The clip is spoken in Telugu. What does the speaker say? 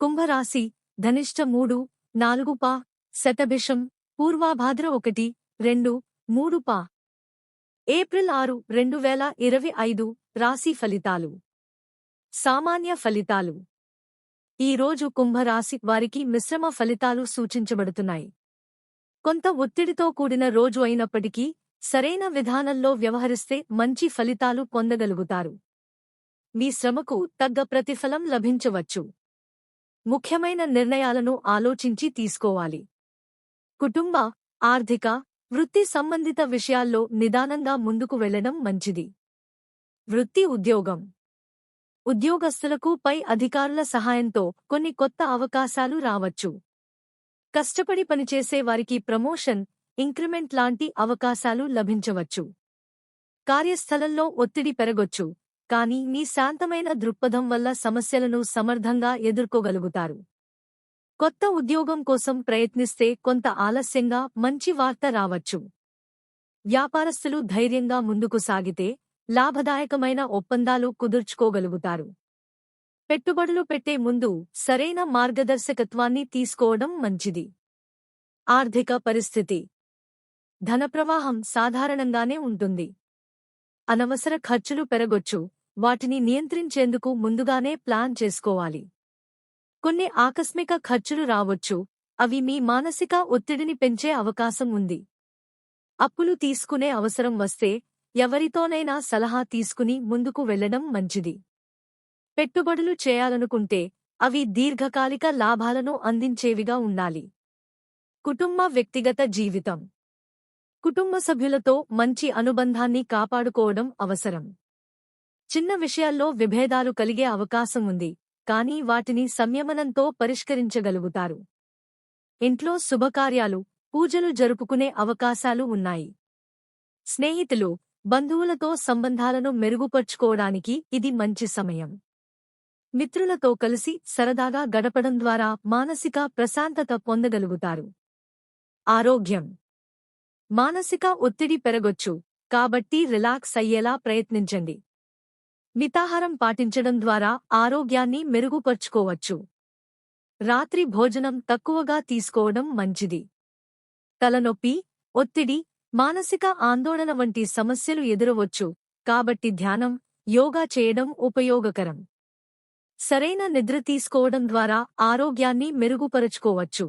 కుంభరాశి ధనిష్ట మూడు నాలుగు పా శతభిషం పూర్వాభాద్ర ఒకటి రెండు మూడు పా. ఏప్రిల్ ఆరు రెండు వేల ఇరవై ఐదు రాశి ఫలితాలు. సామాన్య ఫలితాలు. ఈ రోజు కుంభరాశి వారికి మిశ్రమ ఫలితాలు సూచించబడుతున్నాయి. కొంత ఒత్తిడితో కూడిన రోజు అయినప్పటికీ సరైన విధానంలో వ్యవహరిస్తే మంచి ఫలితాలు పొందగలుగుతారు. మీ శ్రమకు తగ్గ ప్రతిఫలం లభించవచ్చు. ముఖ్యమైన నిర్ణయాలను ఆలోచించి తీసుకోవాలి. కుటుంబ ఆర్థిక వృత్తి సంబంధిత విషయాల్లో నిదానంగా ముందుకు వెళ్ళడం మంచిది. వృత్తి ఉద్యోగం. ఉద్యోగస్తులకు పై అధికారుల సహాయంతో కొన్ని కొత్త అవకాశాలు రావచ్చు. కష్టపడి పనిచేసే వారికి ప్రమోషన్ ఇంక్రిమెంట్ లాంటి అవకాశాలు లభించవచ్చు. కార్యస్థలంలో ఒత్తిడి పెరగొచ్చు. కానీ మీ శాంతమైన దృక్పథం వల్ల సమస్యలను సమర్థంగా ఎదుర్కోగలుగుతారు. కొత్త ఉద్యోగం కోసం ప్రయత్నిస్తే కొంత ఆలస్యంగా మంచి వార్త రావచ్చు. వ్యాపారస్తులు ధైర్యంగా ముందుకు సాగితే లాభదాయకమైన ఒప్పందాలు కుదుర్చుకోగలుగుతారు. పెట్టుబడులు పెట్టే ముందు సరైన మార్గదర్శకత్వాన్ని తీసుకోవడం మంచిది. ఆర్థిక పరిస్థితి. ధనప్రవాహం సాధారణంగానే ఉంటుంది. అనవసర ఖర్చులు పెరగొచ్చు. వాటిని నియంత్రించేందుకు ముందుగానే ప్లాన్ చేసుకోవాలి. కొన్ని ఆకస్మిక ఖర్చులు రావచ్చు అవి మీ మానసిక ఒత్తిడిని పెంచే అవకాశం ఉంది. అప్పులు తీసుకునే అవసరం వస్తే ఎవరితోనైనా సలహా తీసుకుని ముందుకు వెళ్ళడం మంచిది. పెట్టుబడులు చేయాలనుకుంటే అవి దీర్ఘకాలిక లాభాలను అందించేవిగా ఉండాలి. కుటుంబ వ్యక్తిగత జీవితం. కుటుంబ సభ్యులతో మంచి అనుబంధాన్ని కాపాడుకోవడం అవసరం. చిన్న విషయాల్లో విభేదాలు కలిగే అవకాశం ఉంది కానీ వాటిని సంయమనంతో పరిష్కరించగలుగుతారు. ఇంట్లో శుభకార్యాలు పూజలు జరుపుకునే అవకాశాలు ఉన్నాయి. స్నేహితులు బంధువులతో సంబంధాలను మెరుగుపర్చుకోవడానికి ఇది మంచి సమయం. మిత్రులతో కలిసి సరదాగా గడపడం ద్వారా మానసిక ప్రశాంతత పొందగలుగుతారు. ఆరోగ్యం. మానసిక ఒత్తిడి పెరగొచ్చు కాబట్టి రిలాక్స్ అయ్యేలా ప్రయత్నించండి. మితాహారం పాటించడం ద్వారా ఆరోగ్యాన్ని మెరుగుపర్చుకోవచ్చు. రాత్రి భోజనం తక్కువగా తీసుకోవడం మంచిది. తలనొప్పి ఒత్తిడి మానసిక ఆందోళన వంటి సమస్యలు ఎదురవచ్చు. కాబట్టి ధ్యానం యోగా చేయడం ఉపయోగకరం. సరైన నిద్ర తీసుకోవడం ద్వారా ఆరోగ్యాన్ని మెరుగుపరుచుకోవచ్చు.